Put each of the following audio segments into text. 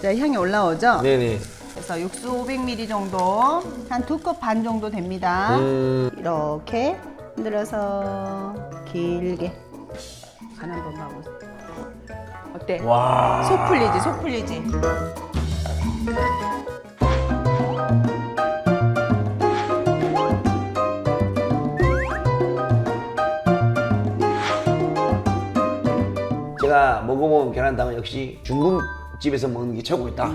자, 향이 올라오죠? 네네. 그래서 육수 500ml 정도, 한 두 컵 반 정도 됩니다. 음, 이렇게 흔들어서 길게 간 한번 봐보세요. 어때? 와. 속 풀리지, 속 풀리지. 제가 먹어본 계란탕은 역시 중국 집에서 먹는 게 최고있다.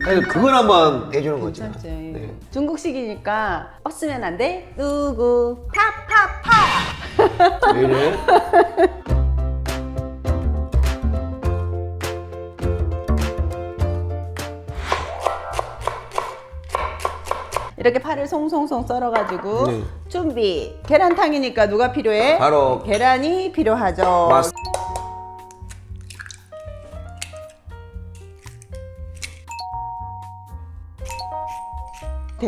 그래서 그걸 한번 해주는 거죠. 괜찮지. 네. 중국식이니까 없으면 안 돼. 누구? 팝팝팝. 왜 이래? 이렇게 파를 송송송 썰어가지고 네. 준비. 계란탕이니까 누가 필요해? 바로 계란이 필요하죠. 맛.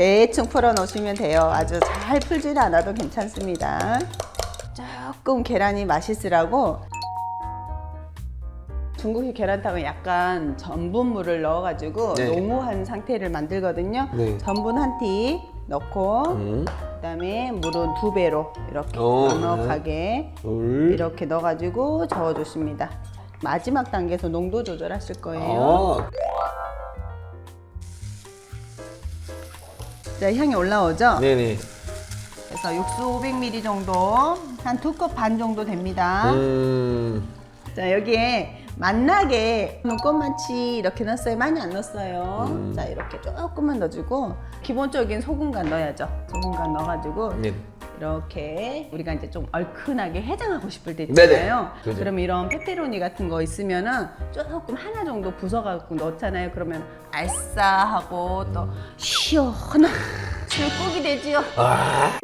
대충 풀어 놓으시면 돼요. 아주 잘 풀지는 않아도 괜찮습니다. 조금 계란이 맛있으라고 중국식 계란탕은 약간 전분물을 넣어가지고 네. 농후한 상태를 만들거든요. 네. 전분 한 티 넣고 음, 그다음에 물은 두 배로 이렇게 어, 넉넉하게 둘. 이렇게 넣어가지고 저어주십니다. 마지막 단계에서 농도 조절하실 거예요. 아, 자, 향이 올라오죠? 네네. 그래서 육수 500ml 정도, 한 두 컵 반 정도 됩니다. 음, 자, 여기에 맛나게 눈꽃만치 이렇게 넣었어요. 많이 안 넣었어요. 음. 자, 이렇게 조금만 넣어주고, 기본적인 소금간 넣어야죠. 소금간 넣어가지고, 네. 이렇게 우리가 이제 좀 얼큰하게 해장하고 싶을 때. 있잖아요. 그러면 이런 페페로니 같은 거 있으면은 조금 하나 정도 부숴갖고 넣잖아요. 그러면 알싸하고 또 시원한 술국이 되지요. 아,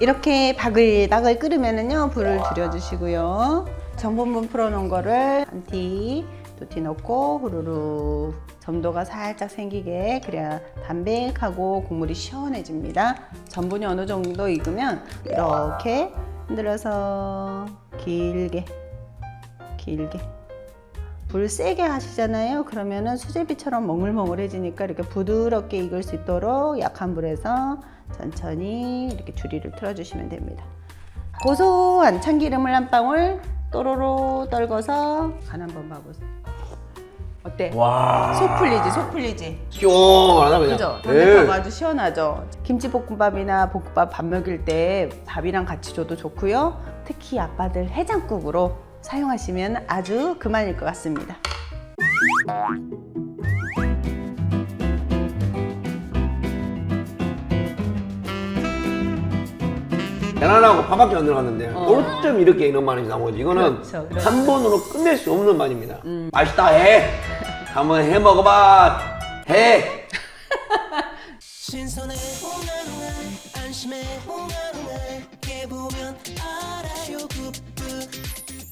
이렇게 바글바글 끓으면은요 불을 줄여주시고요. 전분분 풀어놓은 거를 한 티, 두 티 넣고 후루룩 점도가 살짝 생기게 그래야 담백하고 국물이 시원해집니다. 전분이 어느 정도 익으면 이렇게 흔들어서 길게 길게 불 세게 하시잖아요. 그러면은 수제비처럼 몽글몽글해지니까 이렇게 부드럽게 익을 수 있도록 약한 불에서 천천히 이렇게 주리를 틀어주시면 됩니다. 고소한 참기름을 한 방울 또로로 떨궈서 간 한번 봐보세요. 어때? 와. 속 풀리지, 속 풀리지. 시원하다 그냥. 그죠? 네. 담백하고 아주 시원하죠. 김치볶음밥이나 볶음밥 밥 먹일 때 밥이랑 같이 줘도 좋고요. 특히 아빠들 해장국으로 사용하시면 아주 그만일 것 같습니다. 계란하고 밥밖에 안 들어갔는데 어. 어쩜 이렇게 이런 말이 나온 거지. 이거는 그렇죠, 그렇죠. 한 번으로 끝낼 수 없는 말입니다. 맛있다 해. 한번 해 먹어봐. 해. 신선해 홍합 안심해 홍합 깨보면 알아요 굿굿